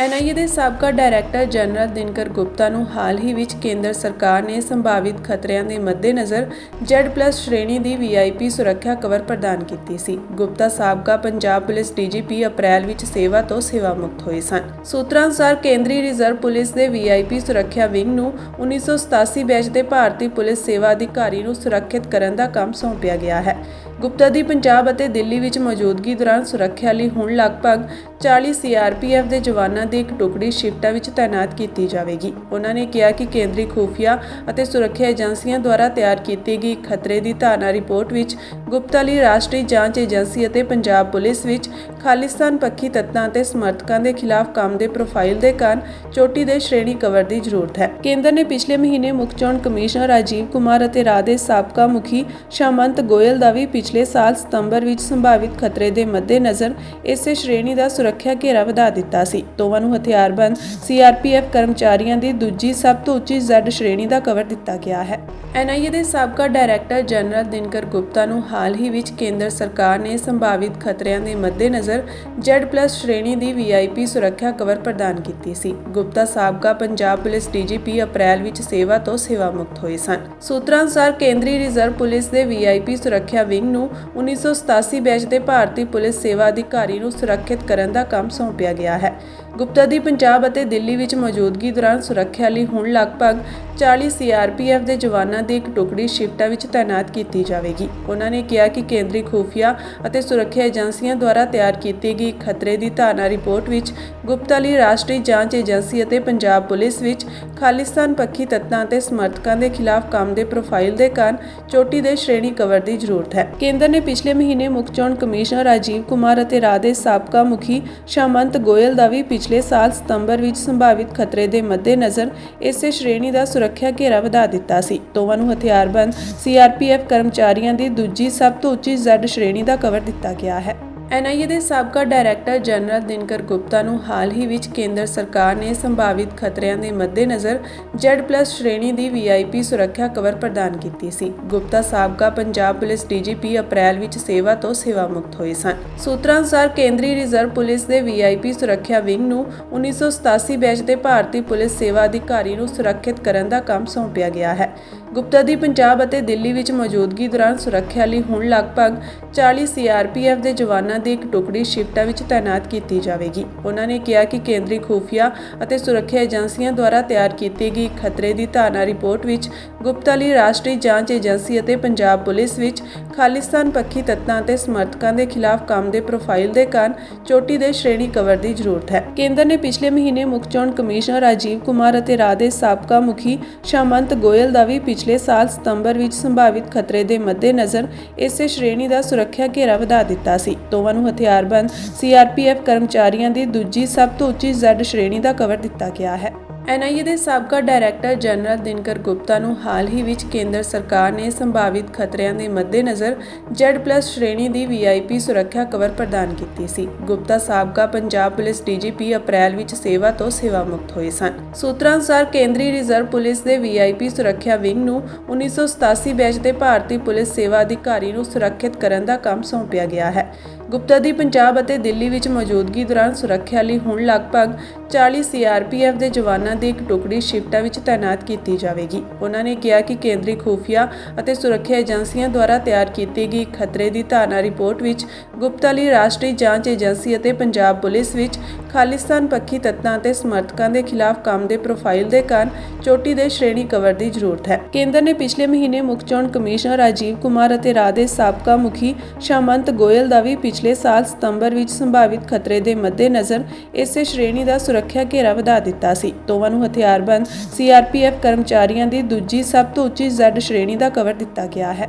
NIA ਦੇ ਸਾਬਕਾ director general Dinkar Gupta ਨੂੰ ਹਾਲ ਹੀ ਵਿੱਚ ਕੇਂਦਰ ਸਰਕਾਰ ਨੇ ਸੰਭਾਵਿਤ ਖਤਰਿਆਂ ਦੇ ਮੱਦੇਨਜ਼ਰ Z+ ਸ਼੍ਰੇਣੀ ਦੀ ਵੀਆਈਪੀ ਸੁਰੱਖਿਆ ਕਵਰ ਪ੍ਰਦਾਨ ਕੀਤੀ ਸੀ। ਗੁਪਤਾ ਸਾਬਕਾ ਪੰਜਾਬ ਪੁਲਿਸ ਡੀਜੀਪੀ ਅਪ੍ਰੈਲ ਵਿੱਚ ਸੇਵਾ ਤੋਂ ਸੇਵਾ ਮੁਕਤ ਹੋਏ ਸਨ। ਸੂਤਰਾਂ ਅਨੁਸਾਰ ਕੇਂਦਰੀ ਰਿਜ਼ਰਵ ਪੁਲਿਸ ਦੇ ਵੀਆਈਪੀ ਸੁਰੱਖਿਆ ਵਿੰਗ ਨੂੰ 1987 ਬੈਚ ਦੇ ਭਾਰਤੀ ਪੁਲਿਸ ਸੇਵਾ ਅਧਿਕਾਰੀ ਨੂੰ ਸੁਰੱਖਿਅਤ ਕਰਨ ਦਾ ਕੰਮ ਸੌਂਪਿਆ ਗਿਆ ਹੈ। ਗੁਪਤਾ ਦੀ ਪੰਜਾਬ ਅਤੇ ਦਿੱਲੀ ਵਿੱਚ ਮੌਜੂਦਗੀ ਦੌਰਾਨ ਸੁਰੱਖਿਆ ਲਈ ਹੁਣ ਲਗਭਗ 40 ਸੀਆਰਪੀਐਫ ਦੇ ਜਵਾਨਾਂ ਦੀ ਇੱਕ ਟੁਕੜੀ ਸ਼ਿਫਟਾਂ ਵਿੱਚ ਤਾਇਨਾਤ ਕੀਤੀ ਜਾਵੇਗੀ। ਉਹਨਾਂ ਨੇ ਕਿਹਾ ਕਿ ਕੇਂਦਰੀ ਖੂਫੀਆ ਅਤੇ ਸੁਰੱਖਿਆ ਏਜੰਸੀਆਂ ਦੁਆਰਾ ਤਿਆਰ ਕੀਤੀ ਗਈ ਖਤਰੇ ਦੀ ਧਾਰਨਾ ਰਿਪੋਰਟ ਵਿੱਚ ਗੁਪਤਾ ਲਈ ਰਾਸ਼ਟਰੀ ਜਾਂਚ ਏਜੰਸੀ ਅਤੇ ਪੰਜਾਬ ਪੁਲਿਸ ਵਿੱਚ ਖਾਲਿਸਤਾਨ ਪੱਖੀ ਤੱਤਾਂ ਅਤੇ ਸਮਰਥਕਾਂ ਦੇ ਖਿਲਾਫ ਕੰਮ ਦੇ ਪ੍ਰੋਫਾਈਲ ਦੇ ਕਾਰਨ ਚੋਟੀ ਦੇ ਸ਼੍ਰੇਣੀ ਕਵਰ ਦੀ ਜ਼ਰੂਰਤ ਹੈ। ਕੇਂਦਰ ਨੇ ਪਿਛਲੇ ਮਹੀਨੇ ਮੁੱਖ ਚੋਣ ਕਮਿਸ਼ਨਰ ਰਾਜੀਵ ਕੁਮਾਰ ਅਤੇ ਰਾਦੇ ਸਾਬਕਾ ਮੁਖੀ ਸ਼ਾਮੰਤ ਗੋਇਲ ਦਾ ਵੀ ਪਿਛਲੇ ਸਾਲ ਸਤੰਬਰ ਵਿੱਚ ਸੰਭਾਵਿਤ ਖਤਰੇ ਦੇ ਮੱਦੇਨਜ਼ਰ ਇਸੇ ਸ਼੍ਰੇਣੀ ਦਾ ਸੁਰੱਖਿਆ ਘੇਰਾ ਵਧਾ ਦਿੱਤਾ ਸੀ। ਦੋਵਾਂ ਨੂੰ ਹਥਿਆਰਬੰਦ ਸੀਆਰਪੀਐਫ ਕਰਮਚਾਰੀਆਂ ਦੀ ਦੂਜੀ ਸਭ ਤੋਂ ਉੱਚੀ ਜ਼ੈਡ ਸ਼੍ਰੇਣੀ ਦਾ ਕਵਰ ਦਿੱਤਾ ਗਿਆ ਹੈ। ਐਨਆਈਏ ਦੇ ਸਾਬਕਾ ਡਾਇਰੈਕਟਰ ਜਨਰਲ ਦਿਨਕਰ ਗੁਪਤਾ ਨੂੰ ਹਾਲ ਹੀ ਵਿੱਚ ਕੇਂਦਰ ਸਰਕਾਰ ਨੇ ਸੰਭਾਵਿਤ ਖਤਰਿਆਂ ਦੇ ਮੱਦੇਨਜ਼ਰ Z+ ਸ਼੍ਰੇਣੀ ਦੀ ਵੀਆਈਪੀ ਸੁਰੱਖਿਆ ਕਵਰ ਪ੍ਰਦਾਨ ਕੀਤੀ ਸੀ। ਗੁਪਤਾ ਸਾਬਕਾ ਪੰਜਾਬ ਪੁਲਿਸ ਡੀਜੀਪੀ ਅਪ੍ਰੈਲ ਵਿੱਚ ਸੇਵਾ ਤੋਂ ਸੇਵਾ ਮੁਕਤ ਹੋਏ ਸਨ। ਸੂਤਰਾਂ ਅਨੁਸਾਰ ਕੇਂਦਰੀ ਰਿਜ਼ਰਵ ਪੁਲਿਸ ਦੇ ਵੀਆਈਪੀ ਸੁਰੱਖਿਆ ਵਿੰਗ ਨੂੰ 1987 ਬੈਚ ਦੇ ਭਾਰਤੀ ਪੁਲਿਸ ਸੇਵਾ ਅਧਿਕਾਰੀ ਨੂੰ ਸੁਰੱਖਿਅਤ ਕਰਨ ਦਾ ਕੰਮ ਸੌਂਪਿਆ ਗਿਆ ਹੈ। ਗੁਪਤਾ ਦੀ ਪੰਜਾਬ ਅਤੇ ਦਿੱਲੀ ਵਿੱਚ ਮੌਜੂਦਗੀ ਦੌਰਾਨ ਸੁਰੱਖਿਆ ਲਈ ਹੁਣ ਲਗਭਗ 40 ਸੀਆਰਪੀਐਫ ਦੇ ਜਵਾਨਾਂ ਦੀ ਇੱਕ ਟੁਕੜੀ ਸ਼ਿਫਟਾਂ ਵਿੱਚ ਤਾਇਨਾਤ ਕੀਤੀ ਜਾਵੇਗੀ। ਉਹਨਾਂ ਨੇ ਕਿਹਾ ਕਿ ਕੇਂਦਰੀ ਖੂਫੀਆ ਅਤੇ ਸੁਰੱਖਿਆ ਏਜੰਸੀਆਂ ਦੁਆਰਾ ਤਿਆਰ ਕੀਤੀ ਗਈ ਖਤਰੇ ਦੀ ਧਾਰਨਾ ਰਿਪੋਰਟ ਵਿੱਚ ਗੁਪਤਾ ਲਈ ਰਾਸ਼ਟਰੀ ਜਾਂਚ ਏਜੰਸੀ ਅਤੇ ਪੰਜਾਬ ਪੁਲਿਸ ਵਿੱਚ ਖਾਲਿਸਤਾਨ ਪੱਖੀ ਤੱਤਾਂ ਅਤੇ ਸਮਰਥਕਾਂ ਦੇ ਖਿਲਾਫ ਕੰਮ ਦੇ ਪ੍ਰੋਫਾਈਲ ਦੇ ਕਾਰਨ ਚੋਟੀ ਦੇ ਸ਼੍ਰੇਣੀ ਕਵਰ ਦੀ ਜ਼ਰੂਰਤ ਹੈ। ਕੇਂਦਰ ਨੇ ਪਿਛਲੇ ਮਹੀਨੇ ਮੁੱਖ ਚੋਣ ਕਮਿਸ਼ਨਰ ਰਾਜੀਵ ਕੁਮਾਰ ਅਤੇ ਰਾਦੇ ਸਾਬਕਾ ਮੁਖੀ ਸ਼ਾਮੰਤ ਗੋਇਲ ਦਾ ਵੀ ਪਿਛਲੇ ਪਿਛਲੇ ਸਾਲ ਸਤੰਬਰ ਵਿੱਚ ਸੰਭਾਵਿਤ ਖਤਰੇ ਦੇ ਮੱਦੇਨਜ਼ਰ ਇਸੇ ਸ਼੍ਰੇਣੀ ਦਾ ਸੁਰੱਖਿਆ ਘੇਰਾ ਵਧਾ ਦਿੱਤਾ ਸੀ। ਦੋਵਾਂ ਨੂੰ ਹਥਿਆਰਬੰਦ ਸੀਆਰਪੀਐਫ ਕਰਮਚਾਰੀਆਂ ਦੀ ਦੂਜੀ ਸਭ ਤੋਂ ਉੱਚੀ ਜ਼ੈਡ ਸ਼੍ਰੇਣੀ ਦਾ ਕਵਰ ਦਿੱਤਾ ਗਿਆ ਹੈ। ਐਨਆਈਏ ਦੇ ਸਾਬਕਾ ਡਾਇਰੈਕਟਰ ਜਨਰਲ ਦਿਨਕਰ ਗੁਪਤਾ ਨੂੰ ਹਾਲ ਹੀ ਵਿੱਚ ਕੇਂਦਰ ਸਰਕਾਰ ਨੇ ਸੰਭਾਵਿਤ ਖਤਰਿਆਂ ਦੇ ਮੱਦੇਨਜ਼ਰ Z+ ਸ਼੍ਰੇਣੀ ਦੀ ਵੀਆਈਪੀ ਸੁਰੱਖਿਆ ਕਵਰ ਪ੍ਰਦਾਨ ਕੀਤੀ ਸੀ। ਗੁਪਤਾ ਸਾਬਕਾ ਪੰਜਾਬ ਪੁਲਿਸ ਡੀਜੀਪੀ ਅਪ੍ਰੈਲ ਵਿੱਚ ਸੇਵਾ ਤੋਂ ਸੇਵਾ ਮੁਕਤ ਹੋਏ ਸਨ। ਸੂਤਰਾਂ ਅਨੁਸਾਰ ਕੇਂਦਰੀ ਰਿਜ਼ਰਵ ਪੁਲਿਸ ਦੇ ਵੀਆਈਪੀ ਸੁਰੱਖਿਆ ਵਿੰਗ ਨੂੰ 1987 ਬੈਚ ਦੇ ਭਾਰਤੀ ਪੁਲਿਸ ਸੇਵਾ ਅਧਿਕਾਰੀ ਨੂੰ ਸੁਰੱਖਿਅਤ ਕਰਨ ਦਾ ਕੰਮ ਸੌਂਪਿਆ ਗਿਆ ਹੈ। ਗੁਪਤਾ ਦੀ ਪੰਜਾਬ ਅਤੇ ਦਿੱਲੀ ਵਿੱਚ ਮੌਜੂਦਗੀ ਦੌਰਾਨ ਸੁਰੱਖਿਆ ਲਈ ਹੁਣ ਲਗਭਗ 40 ਸੀਆਰਪੀਐਫ ਦੇ ਜਵਾਨਾਂ ਦੀ ਇੱਕ ਟੁਕੜੀ ਸ਼ਿਫਟਾਂ ਵਿੱਚ ਤਾਇਨਾਤ ਕੀਤੀ ਜਾਵੇਗੀ। ਉਹਨਾਂ ਨੇ ਕਿਹਾ ਕਿ ਕੇਂਦਰੀ ਖੂਫੀਆ ਅਤੇ ਸੁਰੱਖਿਆ ਏਜੰਸੀਆਂ ਦੁਆਰਾ ਤਿਆਰ ਕੀਤੀ ਗਈ ਖਤਰੇ ਦੀ ਧਾਰਨਾ ਰਿਪੋਰਟ ਵਿੱਚ ਗੁਪਤਾ ਲਈ ਰਾਸ਼ਟਰੀ ਜਾਂਚ ਏਜੰਸੀ ਅਤੇ ਪੰਜਾਬ ਪੁਲਿਸ ਵਿੱਚ ਖਾਲਿਸਤਾਨ ਪੱਖੀ ਤੱਤਾਂ ਅਤੇ ਸਮਰਥਕਾਂ ਦੇ ਖਿਲਾਫ ਕੰਮ ਦੇ ਪ੍ਰੋਫਾਈਲ ਦੇ ਕਾਰਨ ਚੋਟੀ ਦੇ ਸ਼੍ਰੇਣੀ ਕਵਰ ਦੀ ਜ਼ਰੂਰਤ ਹੈ। ਕੇਂਦਰ ਨੇ ਪਿਛਲੇ ਮਹੀਨੇ ਮੁੱਖ ਚੋਣ ਕਮਿਸ਼ਨਰ ਰਾਜੀਵ ਕੁਮਾਰ ਅਤੇ ਰਾਦੇ ਸਾਬਕਾ ਮੁਖੀ ਸ਼ਾਮੰਤ ਗੋਇਲ ਦਾ ਵੀ ਪਿਛਲੇ ਸਾਲ ਸਤੰਬਰ ਵਿੱਚ ਸੰਭਾਵਿਤ ਖਤਰੇ ਦੇ ਮੱਦੇਨਜ਼ਰ ਇਸੇ ਸ਼੍ਰੇਣੀ ਦਾ ਸੁਰੱਖਿਆ ਘੇਰਾ ਵਧਾ ਦਿੱਤਾ ਸੀ। ਦੋਵਾਂ ਨੂੰ ਹਥਿਆਰਬੰਦ ਸੀਆਰਪੀਐਫ ਕਰਮਚਾਰੀਆਂ ਦੀ ਦੂਜੀ ਸਭ ਤੋਂ ਉੱਚੀ ਜ਼ੈਡ ਸ਼੍ਰੇਣੀ ਦਾ ਕਵਰ ਦਿੱਤਾ ਗਿਆ ਹੈ। ਐਨਆਈਏ ਦੇ ਸਾਬਕਾ ਡਾਇਰੈਕਟਰ ਜਨਰਲ ਦਿਨਕਰ ਗੁਪਤਾ ਨੂੰ ਹਾਲ ਹੀ ਵਿੱਚ ਕੇਂਦਰ ਸਰਕਾਰ ਨੇ ਸੰਭਾਵਿਤ ਖਤਰਿਆਂ ਦੇ ਮੱਦੇਨਜ਼ਰ Z+ ਸ਼੍ਰੇਣੀ ਦੀ ਵੀਆਈਪੀ ਸੁਰੱਖਿਆ ਕਵਰ ਪ੍ਰਦਾਨ ਕੀਤੀ ਸੀ। ਗੁਪਤਾ ਸਾਬਕਾ ਪੰਜਾਬ ਪੁਲਿਸ ਡੀਜੀਪੀ ਅਪ੍ਰੈਲ ਵਿੱਚ ਸੇਵਾ ਤੋਂ ਸੇਵਾ ਮੁਕਤ ਹੋਏ ਸਨ। ਸੂਤਰਾਂ ਅਨੁਸਾਰ ਕੇਂਦਰੀ ਰਿਜ਼ਰਵ ਪੁਲਿਸ ਦੇ ਵੀਆਈਪੀ ਸੁਰੱਖਿਆ ਵਿੰਗ ਨੂੰ 1987 ਬੈਚ ਦੇ ਭਾਰਤੀ ਪੁਲਿਸ ਸੇਵਾ ਅਧਿਕਾਰੀ ਨੂੰ ਸੁਰੱਖਿਅਤ ਕਰਨ ਦਾ ਕੰਮ ਸੌਂਪਿਆ ਗਿਆ ਹੈ। ਗੁਪਤਾ ਦੀ ਪੰਜਾਬ ਅਤੇ ਦਿੱਲੀ ਵਿੱਚ ਮੌਜੂਦਗੀ ਦੌਰਾਨ ਸੁਰੱਖਿਆ ਲਈ ਹੁਣ ਲਗਭਗ 40 ਸੀਆਰਪੀਐਫ ਦੇ ਜਵਾਨਾਂ ਦੀ ਇੱਕ ਟੁਕੜੀ ਸ਼ਿਫਟਾਂ ਵਿੱਚ ਤਾਇਨਾਤ ਕੀਤੀ ਜਾਵੇਗੀ। ਉਹਨਾਂ ਨੇ ਕਿਹਾ ਕਿ ਕੇਂਦਰੀ ਖੂਫੀਆ ਅਤੇ ਸੁਰੱਖਿਆ ਏਜੰਸੀਆਂ ਦੁਆਰਾ ਤਿਆਰ ਕੀਤੀ ਗਈ ਖਤਰੇ ਦੀ ਧਾਰਨਾ ਰਿਪੋਰਟ ਵਿੱਚ ਗੁਪਤਾ ਰਾਸ਼ਟਰੀ ਜਾਂਚ ਏਜੰਸੀ ਅਤੇ ਪੰਜਾਬ ਪੁਲਿਸ ਵਿੱਚ ਖਾਲਿਸਤਾਨ ਪੱਖੀ ਤੱਤਾਂ ਅਤੇ ਸਮਰਥਕਾਂ ਦੇ ਖਿਲਾਫ ਕੰਮ ਦੇ ਪ੍ਰੋਫਾਈਲ ਦੇ ਕਾਰਨ ਚੋਟੀ ਦੇ ਸ਼੍ਰੇਣੀ ਕਵਰ ਦੀ ਜ਼ਰੂਰਤ ਹੈ। ਕੇਂਦਰ ਨੇ ਪਿਛਲੇ ਮਹੀਨੇ ਮੁੱਖ ਚੋਣ ਕਮਿਸ਼ਨਰ ਰਾਜੀਵ ਕੁਮਾਰ ਅਤੇ ਰਾਦੇ ਸਾਬਕਾ ਮੁਖੀ ਸ਼ਾਮੰਤ ਗੋਇਲ ਦਾ ਵੀ ਪਿਛਲੇ ਸਾਲ ਸਤੰਬਰ ਵਿੱਚ ਸੰਭਾਵਿਤ ਖਤਰੇ ਦੇ ਮੱਦੇਨਜ਼ਰ ਇਸੇ ਸ਼੍ਰੇਣੀ ਦਾ ਸੁਰੱਖਿਆ ਘੇਰਾ ਵਧਾ ਦਿੱਤਾ ਸੀ। ਦੋਵਾਂ ਨੂੰ ਹਥਿਆਰਬੰਦ ਸੀਆਰਪੀਐਫ ਕਰਮਚਾਰੀਆਂ ਦੀ ਦੂਜੀ ਸਭ ਤੋਂ ਉੱਚੀ ਜ਼ੈਡ ਸ਼੍ਰੇਣੀ ਦਾ ਕਵਰ ਦਿੱਤਾ ਗਿਆ ਹੈ।